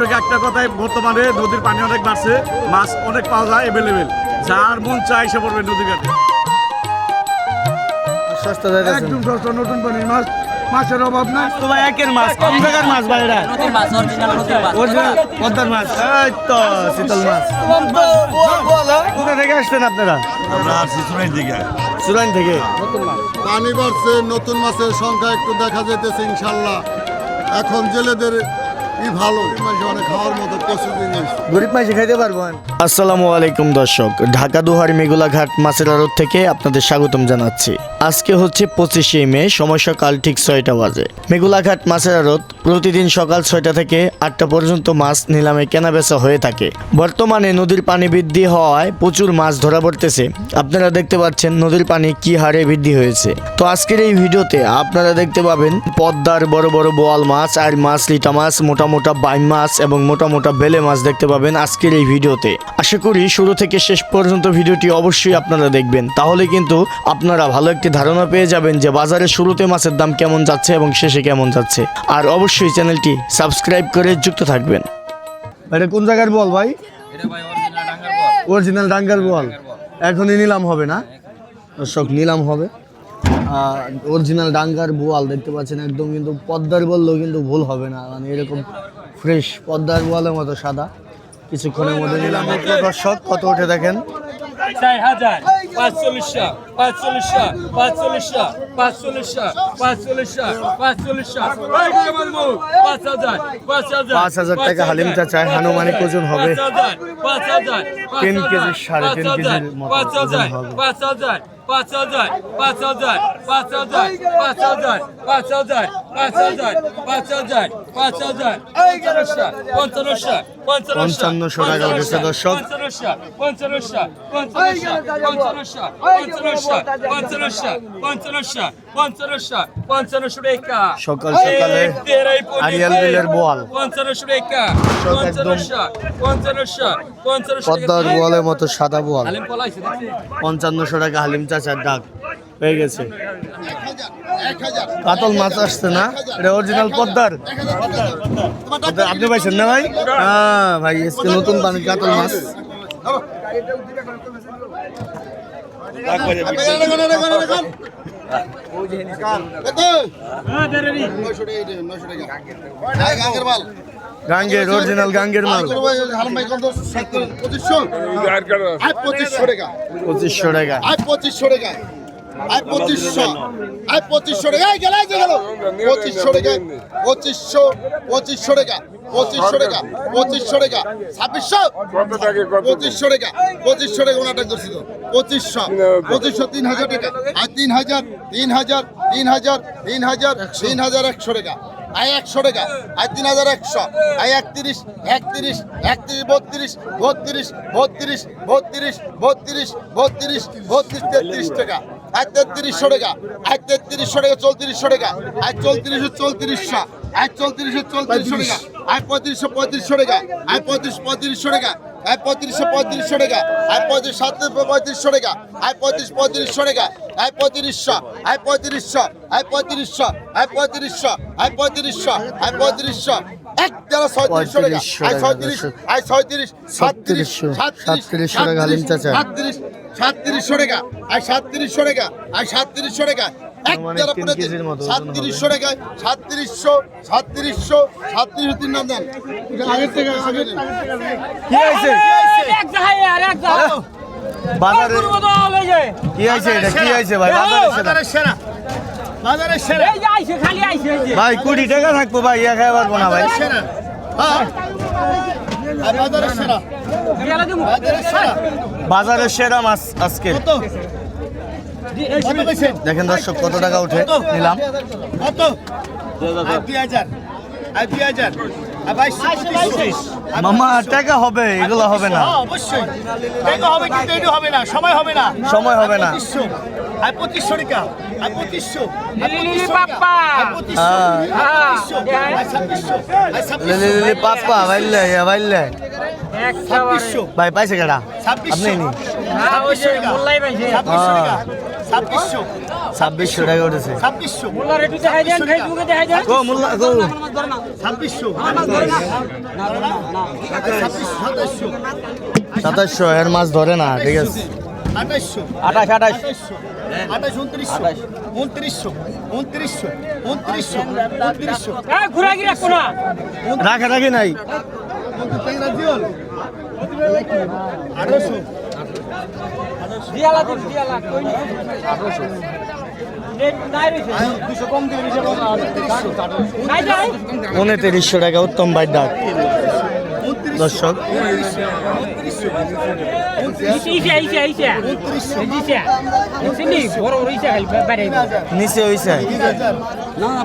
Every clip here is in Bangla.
দর্শক একটা কথাই বর্তমানে নদীর পানি অনেক বাড়ছে মাছ অনেক পাওয়া যায় অ্যাভেলেবেল যার মন চাই সে পড়বে নদী ঘাটে। একদম সস্তা নতুন পানি মাছ। মাছের অভাব নাই। তো ভাই একের মাছ কম টাকার মাছ ভাই এটা নদীর মাছ অরিজিনাল নদীর মাছ। অরিজিনাল পদ্মার মাছ। এই তো শীতল মাছ। কোথা থেকে আসছেন আপনারা? আমরা আসছি সুনাই দিকে সুরাইন থেকে? পানি বাড়ছে নতুন মাছের সংখ্যা একটু দেখা যেতেছে ইনশাল্লাহ। এখন জেলেদের ভালো খাওয়ার মতো গরিব মাঝে খাইতে পারবেন আসসালামু আলাইকুম দর্শক ঢাকা দুহার মেগুলাঘাট মাছের আড়ত থেকে আপনাদের স্বাগতম জানাচ্ছি। আজকে হচ্ছে পঁচিশে মে সময় সকাল ঠিক ছয়টা বাজে। মেঘুলাঘাট মাছের আড়ত প্রতিদিন সকাল ছয়টা থেকে আটটা পর্যন্ত মাছ নিলামে কেনাবেচা হয়ে থাকে। বর্তমানে নদীর পানি বৃদ্ধি হওয়ায় প্রচুর মাছ ধরা পড়তেছে। আপনারা দেখতে পাচ্ছেন নদীর পানি কি হারে বৃদ্ধি হয়েছে। তো আজকের এই ভিডিওতে আপনারা দেখতে পাবেন পদ্মার বড় বড় বোয়াল মাছ আর মাছ, লিটা মাছ, মোটা মোটা বাইম মাছ এবং মোটা মোটা বেলে মাছ দেখতে পাবেন আজকের এই ভিডিওতে। আশা করি শুরু থেকে শেষ পর্যন্ত ভিডিওটি অবশ্যই আপনারা দেখবেন। তাহলে কিন্তু আপনারা ভালো একটি ধারণা পেয়ে যাবেন যে বাজারে শুরুতে মাছের দাম কেমন যাচ্ছে এবং শেষে কেমন যাচ্ছে। আর অবশ্যই চ্যানেলটি সাবস্ক্রাইব করে যুক্ত থাকবেন। এটা কোন জায়গার বল ভাই? অরিজিনাল ডাঙ্গার বল। অরিজিনাল ডাঙ্গার বল। এখনই নিলাম হবে না? দর্শক নিলাম হবে। অরিজিনাল ডাঙ্গার বোয়াল দেখতে পাচ্ছেন একদম কিন্তু পদ্মার বললেও কিন্তু ভুল হবে না। মানে এরকম ফ্রেশ পদ্মার বোয়ালের মতো সাদা। কিছুক্ষণের মধ্যে নিলাম। দর্শক কত উঠে দেখেন? পাঁচচল্লিশশো পাঁচচল্লিশশো পাঁচচল্লিশশো পাঁচচল্লিশশো পাঁচচল্লিশশো পাঁচচল্লিশশো পাঁচ হাজার পাঁচ হাজার পাঁচ হাজার টাকা হালিম চাচায় হানুমানিক ওজন হবে পাঁচ হাজার তিন কেজি, সাড়ে তিন কেজির পাঁচ হাজার। পাঁচ হাজার পাঁচ হাজার পাঁচ হাজার পাঁচ হাজার পাঁচ হাজার পাঁচ হাজার পাঁচ হাজার পাঁচ হাজার পাঁচ হাজার পঞ্চান্নশো পঞ্চান্নশো পঞ্চান্নশো টাকা উঠেছে দর্শক। সকাল সকালে আরিয়াল বিলের বোয়াল। পদ্মার বোয়ালের মতো সাদা বোয়াল। পঞ্চান্নশো টাকা হালিম চাচার ডাক। হয়ে গেছে। কাতল মাছ আসছে না? এটা অরিজিনাল পদ্মার? আপনি পাইছেন না ভাই? হ্যাঁ ভাই আজকে নতুন পানি কাতল মাছ। গাঙ্গের অরিজিনাল গাঙ্গের মাল। পঁচিশশো পঁচিশশো টাকা। পঁচিশশো টাকা পঁচিশশো টাকা। আয় পঁচিশশো আয় পঁচিশশো টাকা গেল যে গেল। পঁচিশশো টাকা পঁচিশশো পঁচিশশো টাকা পঁচিশশো টাকা পঁচিশশো টাকা ছাব্বিশশো পঁচিশশো টাকা পঁচিশশো টাকা ওনাটা করছি তো পঁচিশশো পঁচিশশো তিন হাজার টাকা আর তিন হাজার তিন হাজার তিন হাজার তিন হাজার তিন হাজার একশো টাকা আয় একশো টাকা আয় তিন হাজার একশো আয় একত্রিশ একত্রিশ একত্রিশ বত্রিশ বত্রিশ বত্রিশ বত্রিশ বত্রিশ বত্রিশ বত্রিশ তেত্রিশ টাকা। আয় তেত্রিশশো টাকা আয় তেত্রিশশো টাকা, চৌত্রিশশো টাকা আয় চৌত্রিশশো চৌত্রিশশো আয় চৌত্রিশশো চৌত্রিশশো টাকা আয় পঁয়ত্রিশশো পঁয়ত্রিশশো টাকা আয় পঁয়ত্রিশ, পঁয়ত্রিশশো টাকা আয় পঁয়ত্রিশশো পঁয়ত্রিশশো টাকা আয় পঁয়ত্রিশ, সাতত্রিশ, পঁয়ত্রিশশো টাকা আয় পঁয়ত্রিশ, পঁয়ত্রিশশো টাকা আয় পঁয়ত্রিশশো আয় পঁয়ত্রিশশো আয় পঁয়ত্রিশশো আয় পঁয়ত্রিশশো আয় পঁয়ত্রিশশো আয় পঁয়ত্রিশশো, এক তেরো সাতত্রিশশো টাকা হালিম চাচা সাতত্রিশশো টাকা আর সাতত্রিশশো টাকা আর সাতত্রিশশো টাকা। সাতত্রিশশো টাকায় সাতত্রিশশো সাতত্রিশশো সাতত্রিশশো তিন নাম আগের থেকে বাজারে কি আছে এটা? কি আছে ভাই? সেরা। এই যে আইছে খালি আইছে ভাই কোটি টাকা থাকব ভাই ইয়া খাই পারব না ভাই। বাজারের সেরা। বাজারের সেরা। বাজারের সেরা মাছ আজকে। কত? দেখেন দর্শক কত টাকা উঠে নিলাম। কত? দুই হাজার। দুই হাজার। মামা টাকা হবে এগুলো হবে না। অবশ্যই। এটা হবে কিন্তু এটা হবে না সময় হবে না। সময় হবে না। আই পঁচিশশো টাকা পঁচিশশো হ্যাঁ। হ্যাঁ লিলি পাপ্পা ভাইলে ভাইলে ভাই পাইছে কেডা? আপনি নি ছাব্বিশশো। এর মাছ ধরে না ঠিক আছে। আঠাশশো। আঠাশ আঠাশ। উনত্রিশশো। উনত্রিশশো। উনত্রিশশো। উনত্রিশশো। রাখি নাই। আঠাশশো দিয়ালা দিন টাকা উত্তম বাই ডাক। দর্শক। নিচে হইছে। না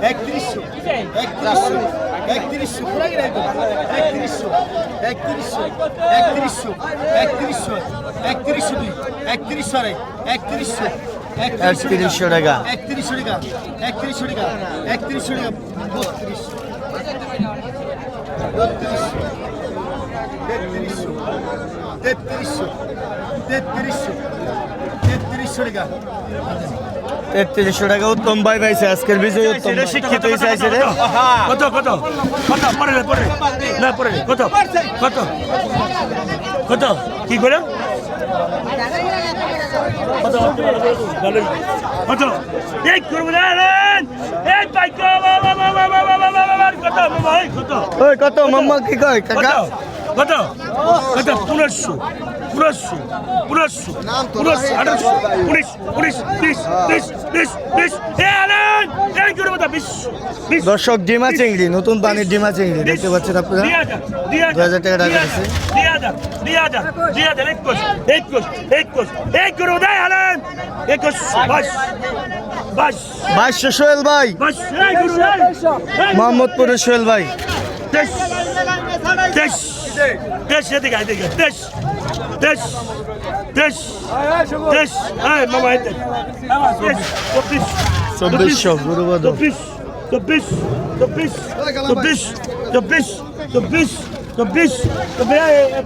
3100 3100 একত্রিশশো একত্রিশশো ইসে একত্রিশশো একত্রিশশো একত্রিশশো একত্রিশশো একত্রিশশো একত্রিশশো একত্রিশশো দুই একত্রিশশো আড়াই একত্রিশশো একত্রিশশো টাকা। একত্রিশশো টাকা একত্রিশশো টাকা একত্রিশশো টাকা বত্রিশশো বত্রিশশো তেত্রিশশো তেত্রিশশো তেত্রিশশো তেত্রিশশো টাকা। তেত্রিশশো টাকা উত্তম ভাই পাইছে আজকের বিজয় উত্তম শিক্ষিত হয়েছে রে কত কত? কত পরে পরে না পরে কত? কত? কত? কি করে? কত? এই করব না এই বাইক বাবা বাবা বাবা বাবা বাবা কত? কত? মাম্মা কি কয় কাকা? কত? কত? পনেরোশো। পুনশো পুনশো পুনশো আঠারোশো উনিশ উনিশ বিশ বিশ বিশ বিশ। দর্শক ডিমা চিংড়ি নতুন পানির ডিমা চিংড়ি দেখতে পাচ্ছেন আপনারা? দু হাজার টাকা টাকা আছে। বাইশশো সোহেল ভাই। মোহাম্মদপুরের সোহেল ভাই। দেশ দেশ দেশ দেশ তেইশ তেইশ তেইশ হ্যাঁ মামা এতে তেইশ চব্বিশ চব্বিশশো গুরুবধ চব্বিশ চব্বিশ চব্বিশ চব্বিশ চব্বিশ চব্বিশ চব্বিশ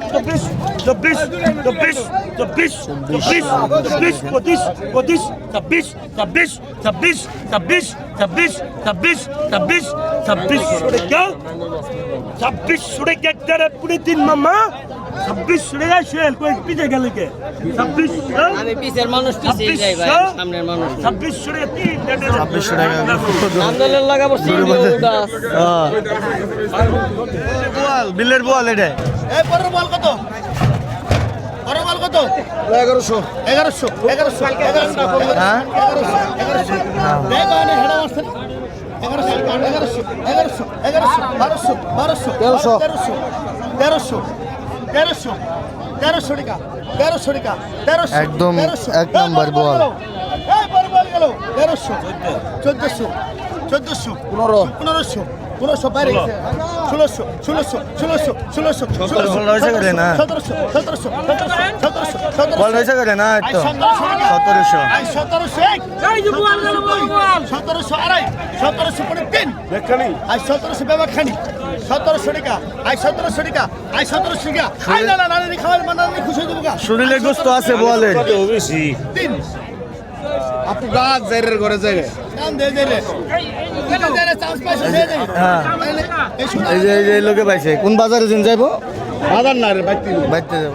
চব্বিশ চব্বিশ চব্বিশ চব্বিশ চব্বিশ চব্বিশ পঁচিশ পঁচিশ ছাব্বিশ ছাব্বিশ ছাব্বিশ ছাব্বিশ ছাব্বিশ ছাব্বিশ ছাব্বিশ ছাব্বিশ কেউ ছাব্বিশ সরে গেটার পুরে দিন মামা ছাব্বিশ শেল কই পিছে গেলে কে? ছাব্বিশ আমি পিছের মানুষ পিছিয়ে যাই ভাই সামনের মানুষ। ছাব্বিশ সরে তিন ছাব্বিশশো টাকা আন্দোলন লাগাবো হ্যাঁ। বোয়াল বিলের বোয়াল এটা। এই পরের বল কত? পরের বল কত? এগারোশো। এগারোশো এগারোশো এগারোশো। হ্যাঁ। এগারোশো এগারোশো। এনে হেডা মারছে এগারোশো এগারোশো এগারোশো এগারোশো বারোশো বারোশো তেরোশো। তেরোশো তেরোশো। তেরোশো তেরোশো টাকা তেরোশো টাকা তেরোশো একদম এক নাম্বার বল গেল তেরোশো চোদ্দশো চোদ্দশো পনেরো। পনেরোশো পনেরোশো বাইরে গেছে। ষোলোশো ষোলোশো ষোলোশো ষোলোশো সতেরোশো সতেরোশো সতেরোশো সতেরোশো সতেরোশো আড়াই সতেরোশো পনেরো তিন। আর সতেরোশো ব্যবহার খানি সতেরোশো টাকা আই সতেরোশো টাকা আই সতেরোশো টাকা আই না না নানি খাওয়ার মানে খুশি হয়ে দেবো শরীরে গোস্ত আছে বোয়ালের তিন আপনি গাছ জাইরের ঘরে যাইরে পাইছো দে দে হ্যাঁ এই যে এই যে লোকে পাইছে কোন বাজারে দিন যাইবো বাজার না রে বাইতে বাইতে যাব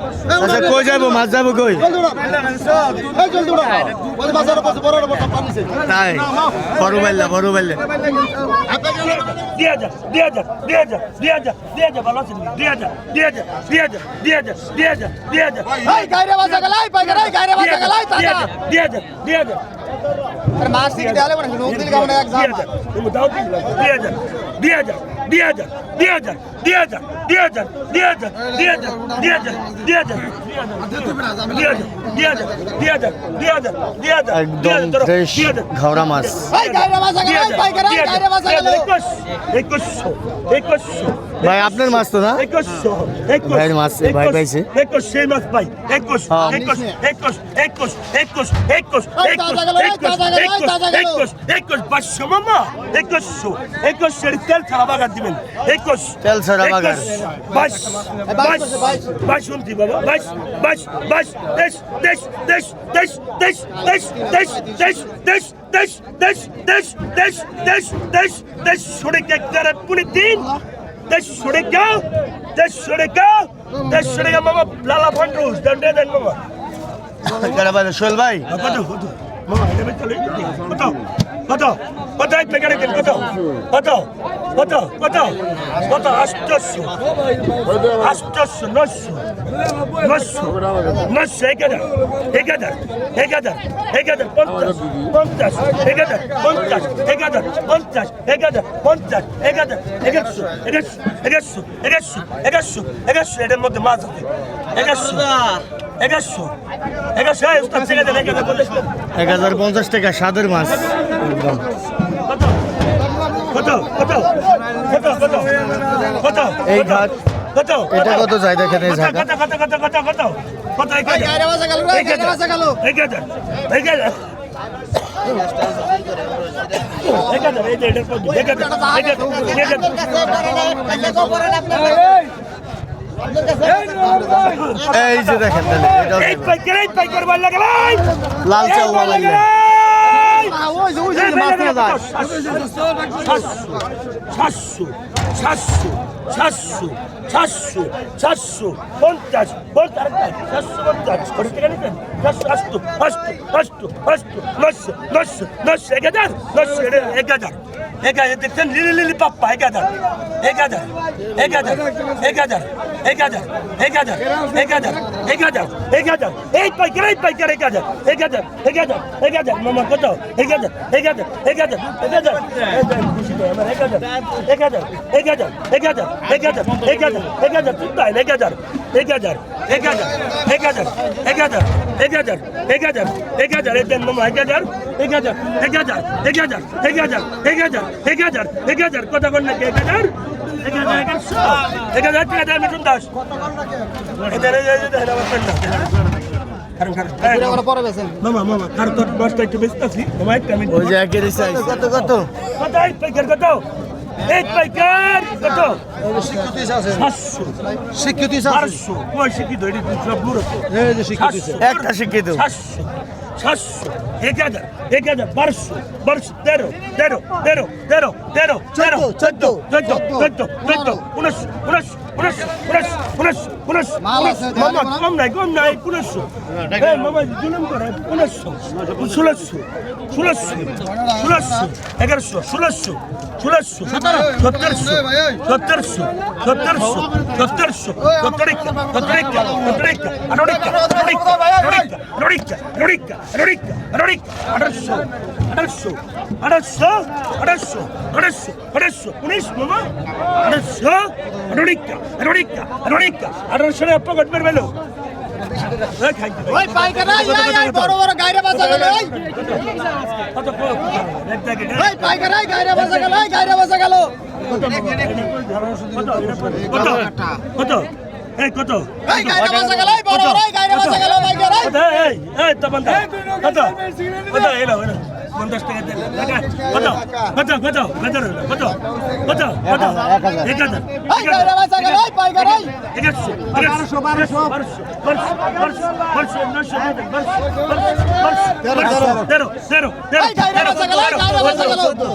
আচ্ছা কই যাব মাছ যাব কই তাই বড় বাইল্লা বড় বাইল্লা মাছ দিলে এক দিয়ে যা দিয়ে যা দিয়া দুই দিয়া দুই দিয়া দুই দিয়া দুই দিয়া দুই দিয়া দুই হাজার দুই হাজার একদম ঘাওড়া মাছ এই গাইরা বাজা ভাই আপনার মাছ তো না ভাইয়ের মাছ, ভাই পাইছে। একুশ সেই মাছ পাই একুশ হ্যাঁ। একুশ একুশ একুশ একুশ একুশ। একুশ একুশ পাঁচশো মামা একুশশো একুশ তেল ছাড়া বাগার দিবেন একুশ তেল ছাড়া বাগার। একুশ, বাইশ বাইশ বাইশ শুনছি বাবা বাইশ বাইশ বাইশ তেইশ তেইশ তেইশ তেইশ তেইশ তেইশ তেইশ তেইশ তেইশ তেইশ তেইশ তেইশ তেইশ তেইশ তেইশ তেইশ সরে কে করে পুনে দিন দেশ সুরেকা দেশ সুরেকা দেশ সুরেকা মামা লালা ফান্ড্রুস দন্ডে দেন মামা। গড়াবাদ সোহেল ভাই? হ্যাঁ, হ্যাঁ, হ্যাঁ। মামা এটা চলে যাও কত কত এক প্যাকেট কেন কত কত কত কত কত আষ্টশো আষ্টশো, নশো নশো নশো, এক হাজার এক হাজার এক হাজার এক হাজার, পঞ্চাশ পঞ্চাশ, এক হাজার, পঞ্চাশ, এক হাজার, পঞ্চাশ, এক হাজার, পঞ্চাশ, এক হাজার, এগারোশো এগারোশো এগারোশো এগারোশো এগারোশো এগারোশো, এটার মধ্যে মাছ আছে, এগারোশো এক হাজার পঞ্চাশ টাকা সাদের মাছ একদম এই ঘাট এটা কত যায় দেখেন এই ঝাঁকা এক হাজার এই যে দেখেন লাল চাল সাতশো সাতশো সাতশো সাতশো সাতশো পঞ্চাশ পঞ্চাশ সাতশো পঞ্চাশ করে টাকা নিতেন এক হাজার এক হাজার দেখছেন লিলি লিলি পাপ্পা এক হাজার এক হাজার এক হাজার এক হাজার এক হাজার এক হাজার এক হাজার এক হাজার এক হাজার এই পাইকার এই পাইকার এক হাজার এক হাজার এক হাজার এক হাজার মামা কত এক হাজার এক হাজার এক হাজার এক হাজার খুশি তো আমার এক হাজার এক হাজার এক হাজার এক হাজার এক হাজার এক হাজার এক হাজার তুই তাই এক হাজার এক হাজার এক হাজার এক হাজার এক হাজার এক হাজার এক হাজার এক হাজার এক মামা এক হাজার এক হাজার এক হাজার এক হাজার এক হাজার এক হাজার এক হাজার এক হাজার কত কর নাকি এক হাজার এক হাজার এগারোশো এক হাজার এক হাজার মিঠুন দাস এদের এই যে দেখেন আমার পেনটা কারণ কারণ পরে বেছেন মামা মামা কারণ তোর দশটা একটু বেশি আছি মামা একটা আমি ওই যে একের সাইজ কত কত কত এক পাইকার কত? স্বীকৃতি বারোশো। কয় শিক্ষিত এটি সব দূর একটা শিক্ষিত। সাতশো এক হাজার এক হাজার বারোশো বারোশো তেরো তেরো তেরো তেরো তেরো তেরো চোদ্দ চোদ্দ চোদ্দ চোদ্দ উনিশশো উনিশশো উনিশশো পুলিশ পুলিশ পুলিশ পুলিশ মামা কম নাই কম নাই পুলিশশো এই মামা জুলুম করে পুলিশশো ষোলোশো ষোলোশো ষোলোশো এগারোশো ষোলোশো ষোলোশো সত্তরশো সত্তরশো সত্তরশো সত্তরশো সত্তরিকা সত্তরিকা সত্তরিকা আনোরিকা আনোরিকা আনোরিকা আনোরিকা আনোরিকা আনোরিকা আঠারোশো আড়াইশো আড়াইশো আড়াইশো আড়াইশো আড়াইশো উনিশ মামা আড়াইশো আড়াইটা আড়াইটা আড়াইটা আড়াইশো অপ্প গটবের বেলো কত এই কত এই। গায়রা বাজা গেল এই বড় বড় এই গায়রা বাজা গেল ভাই গেল এই এই কত? পঞ্চাশ টাকা দেন এক হাজার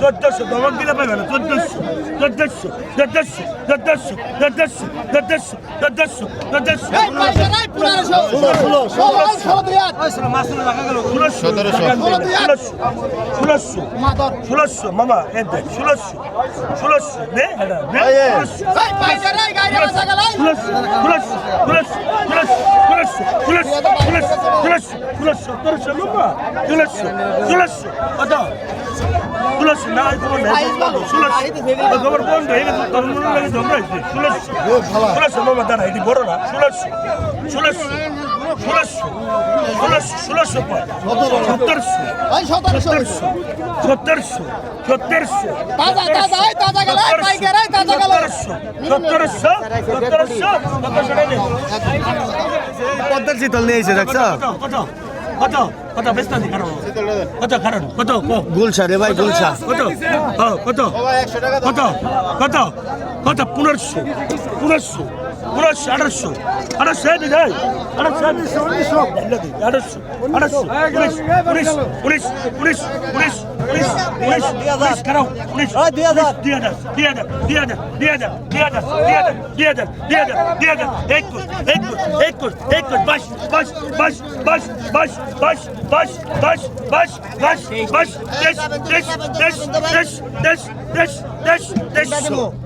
চোদ্দশো দমক দিলে পাবে না চোদ্দশো চোদ্দশো চোদ্দশো চোদ্দশো চোদ্দশো চোদ্দশো চোদ্দশো চোদ্দশো হাত ষোলোশো সতেরোশো ষোলোশো ষোলোশো ষোলোশো মামা এ দেখ ষোলোশো ষোলোশো দে ষোলোশো ষোলোশো ষোলোশো ষোলোশো তুলস না তুলস। গোবর বন্ধ হয়ে গেছে তোর মনে লাগে তোমরা তুলস তুলস বাবা দাঁড়া এটি বড় না তুলস তুলস ষোলোশো সতেরোশো সতেরোশো পদ্মার শীতল নিয়ে এসে দেখছ? কত? কত? ব্যস্ত আছি কারণ কত কারণ কত? গুলশা রে ভাই গুলশা। কত? কত? কত? কত? কত? পনেরোশো। পনেরোশো। পনেরোশো আঠারোশো। আঠারোশো এই দিদি আঠারোশো আঠারোশো। আঠারোশো আঠারোশো। উনিশ উনিশ উনিশ উনিশ উনিশ। উনিশ উনিশ কারও উনিশ দুই হাজার দুই হাজার দুই হাজার দুই হাজার দুই হাজার দুই হাজার দুই হাজার দুই হাজার দুই হাজার দুই হাজার একুশ একুশ একুশ একুশ বাইশ বাইশ বাইশ বাইশ বাইশ বাইশ বাইশ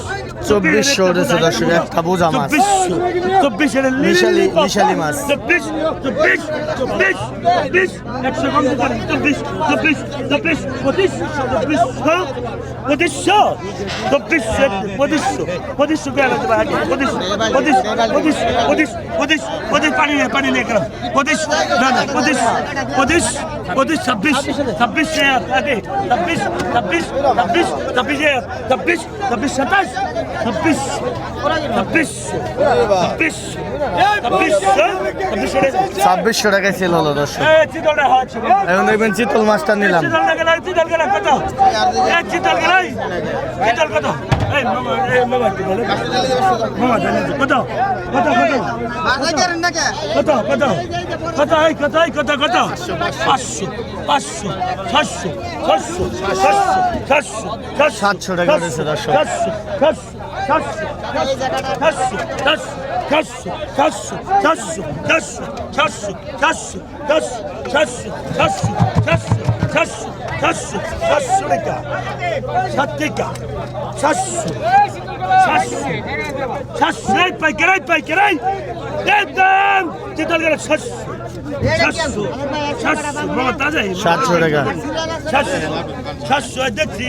চব্বিশশো উঠেছে দর্শক একটা বোঝা মাছ মিশালি মিশালি মাছ পঁচিশশো চব্বিশশো পঁচিশশো পঁচিশশো পঁচিশ পঁচিশ পঁচিশ পঁচিশ পঁচিশ পানি নিয়ে পানি নিয়ে গেলাম পঁচিশ না না পঁচিশ পঁচিশ পঁচিশ ছাব্বিশ ছাব্বিশ ছাব্বিশ ছাব্বিশ ছাব্বিশ ছাব্বিশ ছাব্বিশ ছাব্বিশ সাতাশ ছাব্বিশশো টাকায় সেল হলো এখন দেখবেন চিতল মাছটা নিলাম। সাতশো টাকা দর্শক। সাতশো টাকা সাতশো দেখছি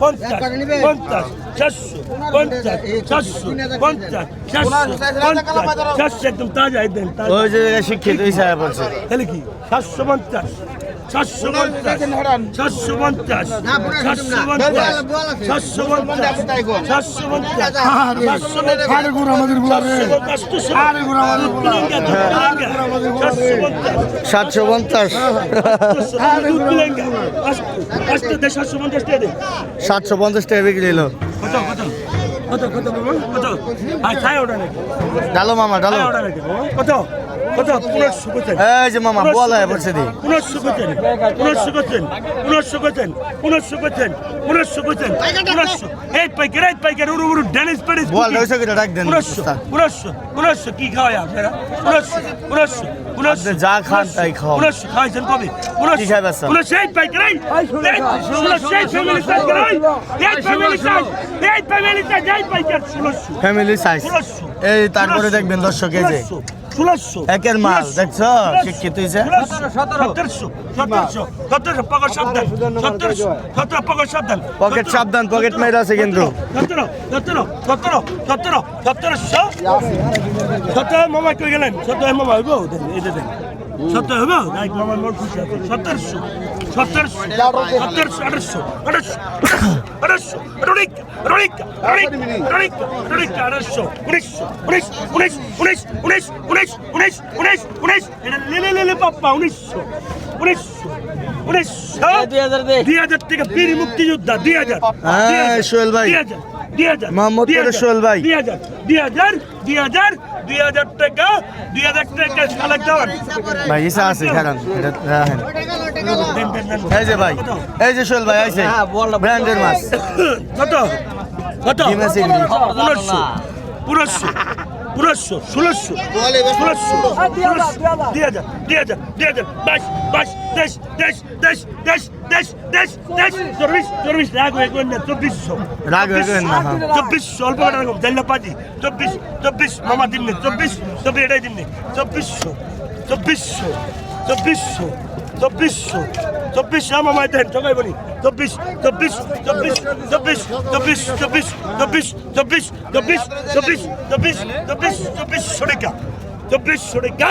পঞ্চাশ পঞ্চাশ চারশো সাতশো পঞ্চাশ সাতশো পঞ্চাশ সাতশো পঞ্চাশ সাতশো পঞ্চাশ টাকা বিক্রি হলো। কত কত কত? আর ছায় ওটা নাকি ডালো মামা ডালো। ওটা নাকি কত? এই যে মামা বলা দি করছেন করছেন করছেন করছেন করছেন পনেরোশো এই পাইকার এই পাইকার উড়ু উড়ু ড্যানিস প্যারিস বল ডাক দেন কি খাওয়ায় আপনারা পনেরোশো পনেরোশো পনেরোশো যা খান তাই খাও। পনেরোশো খাওয়াইছেন কবে কি খাই এই পাইকার এই ষোলোশো এই ফ্যামিলি সাইজ এই এই ফ্যামিলি সাইজ এই ফ্যামিলি সাইজ এই পাইকার ষোলোশো ফ্যামিলি সাইজ এই তারপরে দেখবেন দর্শক এই যে ষোলোশো। একের মাল, দেখছ? শিক্ষিত হইছে? সতেরোশো। সতেরোশো। সতেরোশো পকেট সাবধান। সতেরোশো সতেরো পকেট সাবধান। পকেট সাবধান পকেট মাইরা আছে কিন্তু। সতেরো সতেরো সতেরো সতেরো সতেরোশো। সতেরো মামা কই গেলেন? সতেরো মামা হইব? এই দেন। সতেরো হইব সতেরোশো। সতেরোশো সতেরোশো আঠারোশো আঠারোশো আঠারোশো উনিশশো উনিশ উনিশ উনিশ উনিশ উনিশ উনিশ উনিশ উনিশ এটা লেলে লেলে পাপ্পা উনিশশো উনিশশো উনিশশো দুই হাজার থেকে বীর মুক্তিযোদ্ধা দুই হাজার হ্যাঁ। দুই হাজার দুই হাজার মোহাম্মদ দুই হাজার, পরেশ ভাই। দুই হাজার দুই হাজার দুই হাজার দুই হাজার টাকা দুই হাজার টাকা সালাক দেওয়ান ভাই ইসা আছে খারান এটা রাখেন। এই যে ভাই এই যে সোহেল ভাই আইছে। ব্র্যান্ডের মাছ। কত? কত? পনেরোশো পনেরোশো পনেরোশো ষোলোশো ষোলোশো দুই হাজার দুই হাজার দুই হাজার বাইশ বাইশ তেইশ তেইশ তেইশ তেইশ তেইশ তেইশ তেইশ চব্বিশ চব্বিশ রাগ হয়ে গেলেন না চব্বিশশো। রাগ হয়ে গেলেন না, হ্যাঁ। চব্বিশশো অল্প টাকা রকম জাল্লা পাজি। চব্বিশ চব্বিশ মামা দিন চব্বিশ চব্বিশ এটাই দিন চব্বিশশো চব্বিশশো চব্বিশশো চব্বিশশো চব্বিশ মামা দেন ঠকাই বলি চব্বিশ চব্বিশ চব্বিশ চব্বিশ চব্বিশ চব্বিশ চব্বিশ চব্বিশ চব্বিশ চব্বিশ চব্বিশ চব্বিশ চব্বিশশো টাকা চব্বিশশো টাকা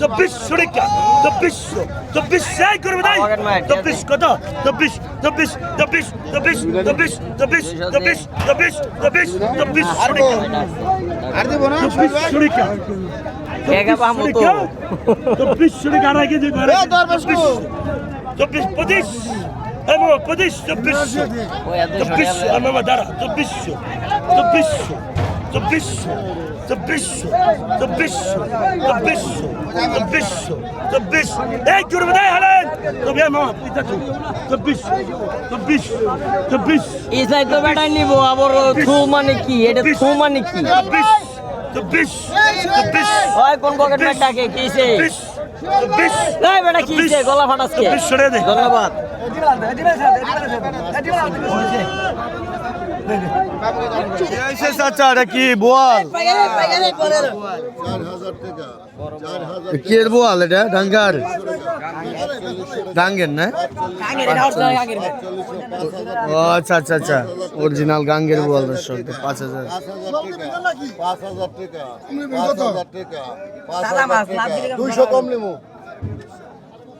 চব্বিশশো টাকা চব্বিশশো চব্বিশ সেই করবে তাই চব্বিশ কত চব্বিশ চব্বিশ চব্বিশ চব্বিশ চব্বিশ চব্বিশ চব্বিশ চব্বিশ চব্বিশ চব্বিশশো টাকা চব্বিশশো টাকা চব্বিশশো টাকা আর আগে যে ঘরে চব্বিশ চব্বিশ পঁচিশ। হ্যাঁ মামা পঁচিশ চব্বিশশো চব্বিশশো আর মামা দাঁড়া চব্বিশশো চব্বিশশো চব্বিশশো চব্বিশশো চব্বিশশো চব্বিশশো চব্বিশশো চব্বিশ। এই জোরে দেয় হালেন। তবে মামা পিতা চব্বিশ চব্বিশ চব্বিশ। ইসাই তো বেটা নিব আবার থু মানে কি? এটা থু মানে কি? চব্বিশ চব্বিশ চব্বিশ ওই কোন পকেট ডাকে কিসে চব্বিশ গলা ফাটাচ্ছে ধন্যবাদ। কি বোয়াল? এর বোয়াল এটা? ডাঙ্গার? ডাঙ্গের না? ও আচ্ছা আচ্ছা আচ্ছা। অরিজিনাল গাঙ্গের বোয়াল দর্শক পাঁচ হাজার। টাকা পাঁচ হাজার টাকা। পাঁচ হাজার টাকা দুইশো কম নেব।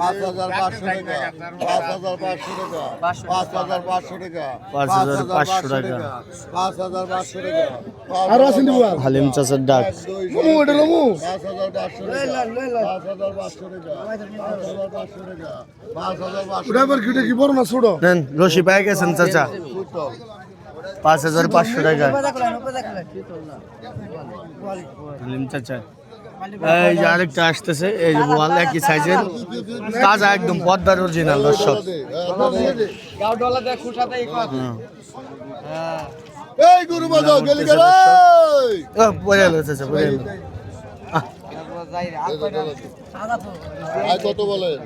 পাঁচ হাজার পাঁচশো টাকা পাঁচ হাজার পাঁচশো টাকা পাঁচ হাজার পাঁচশো টাকা পাঁচ হাজার পাঁচশো হালিম চাষের ডাক রশি পায়ে গেছেন চাচা পাঁচ হাজার পাঁচশো টাকা। চাচা এই যে আরেকটা আসতেছে এই যে বোয়াল একই সাইজের। তাজা একদম পদ্মার অরিজিনাল দর্শক। এই গরু বাজাও গেলি গেলে। ও, পড়ে চাচা কত বলেন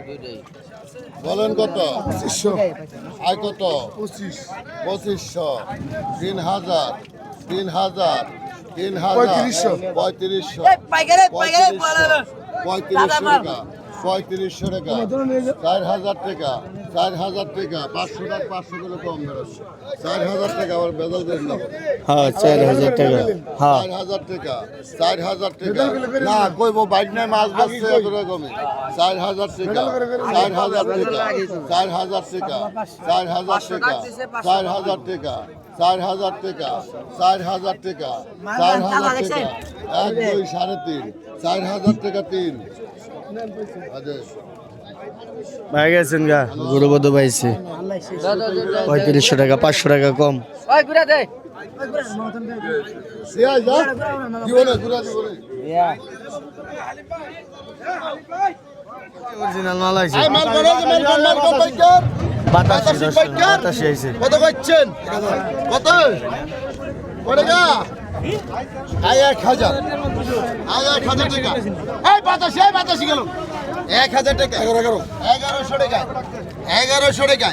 বলেন কত? আয় কত? পঁচিশ পঁচিশশো তিন হাজার তিন হাজার তিন হাজার পঁয়ত্রিশশো। পঁয়ত্রিশশো পঁয়ত্রিশশো টাকা। পঁয়ত্রিশশো টাকা চার হাজার টাকা চার হাজার টাকা পাঁচশো টাকা পাঁচশো করে কম বেরোচ্ছে চার হাজার টাকা আবার বেদল দেন না হ্যাঁ চার হাজার টাকা হ্যাঁ চার হাজার টাকা চার হাজার টাকা না কইব বাইক নাই মাছ বাঁচছে এরকমই চার হাজার টাকা চার হাজার টাকা চার হাজার টাকা চার হাজার টাকা চার হাজার টাকা চার হাজার টাকা চার হাজার টাকা চার হাজার টাকা এক দুই সাড়ে তিন চার হাজার টাকা তিন ভাই গেছেন গা গুরুবধ পাইছে? পঁয়ত্রিশশো টাকা পাঁচশো টাকা কম। অরিজিনাল কত পাচ্ছেন কত? এক হাজার। এক হাজার টাকা। এই বাতাসি এই বাতাসি গেল। এক হাজার টাকা। এগারো এগারো। এগারোশো টাকা এগারোশো টাকা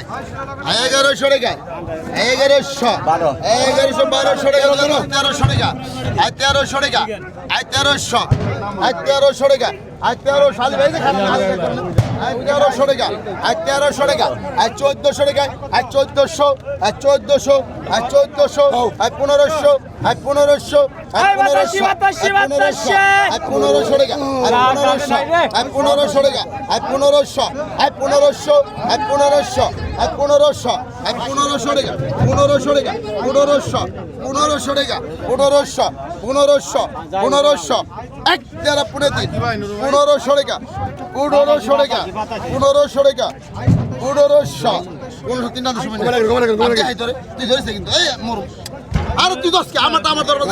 এগারোশো টাকা এগারোশো। এগারোশো বারোশো টাকা তেরোশো টাকা। আয় তেরোশো টাকা। আয় তেরোশো। আয় তেরোশো টাকা। আয় তেরো আয় তেরোশো টাকা আয় তেরোশো টাকা আয় চোদ্দশো টাকা আয় চোদ্দশো আয় চোদ্দশো আয় চোদ্দশো আয় পনেরোশো আয় পনেরোশো আয় পনেরোশো আয় পনেরোশো আয় পনেরোশো টাকা আয় পনেরোশো টাকা আয় পনেরোশো আয় পনেরোশো আয় পনেরোশো আয় পনেরোশো আয় পনেরোশো টাকা পনেরোশো টাকা পনেরোশো পনেরোশো টাকা পনেরোশো পনেরোশো পনেরোশো এক তেরো পনেরো তিন পনেরোশো টাকা পনেরোশো টাকা পনেরোশো টাকা। পনেরোশো। পনেরোশো তিন তুই কিন্তু। এই আর তুই দশ আমার আমার দরকার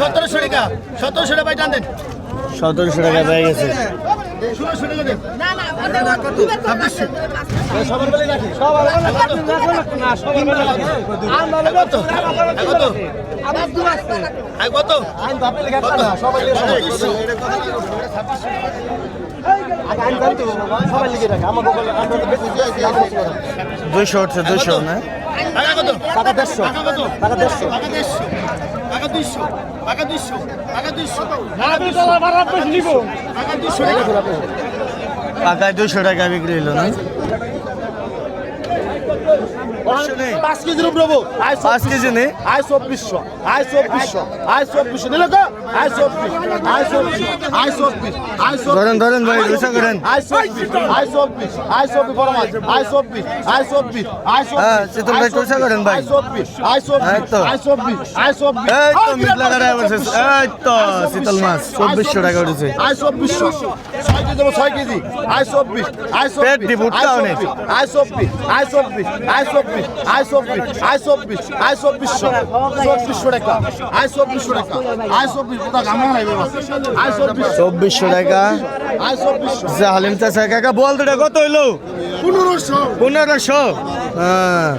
সতেরোশো টাকা সতেরোশো টাকা। পেয়ে গেছে। দুইশো উঠছে দুইশো না? টাকা দেড়শো টাকা দেড়শো টাকা দেড়শো। দুইশো টাকা দুইশো টাকা দুইশো। টাকা দুইশো টাকা দুইশো পাকায় দুইশো টাকা বিক্রি হলো না? পাঁচ কেজির উপরে হব। আয় পাঁচ কেজি নেই আয় চব্বিশশো আয় চব্বিশশো আয় চব্বিশশো নিলে তো আয় চব্বিশ আয় চব্বিশ আয় চব্বিশ আয় চব্বিশ ধরেন ধরেন ভাই রুসা করেন আয় চব্বিশ আয় চব্বিশ আয় চব্বিশ বড় মাছ আয় চব্বিশ আয় চব্বিশ আয় চব্বিশ হ্যাঁ, শীতল ভাই টুসা করেন ভাই। আয় চব্বিশ আয় চব্বিশ। আয় চব্বিশ আয় চব্বিশ এই তো মিটলা গাড়ায় বসে এই তো শীতল মাছ চব্বিশশো টাকা উঠেছে আয় চব্বিশশো ছয় কেজি দেবো ছয় কেজি আয় চব্বিশ আয় পেট চব্বিশ দিব, উঠতে আয় হবে না। চব্বিশ আয় চব্বিশ আয় চব্বিশ আয় চব্বিশ আয় চব্বিশ আয় চব্বিশ আয় চব্বিশশো চব্বিশশো টাকা আয় চব্বিশশো টাকা আয় চব্বিশ কোথা গামা নাই আয় চব্বিশ চব্বিশশো টাকা। আয় চব্বিশশো হালিম চাষা কাকা বল দুটা কত হইল? পনেরোশো। পনেরোশো? হ্যাঁ।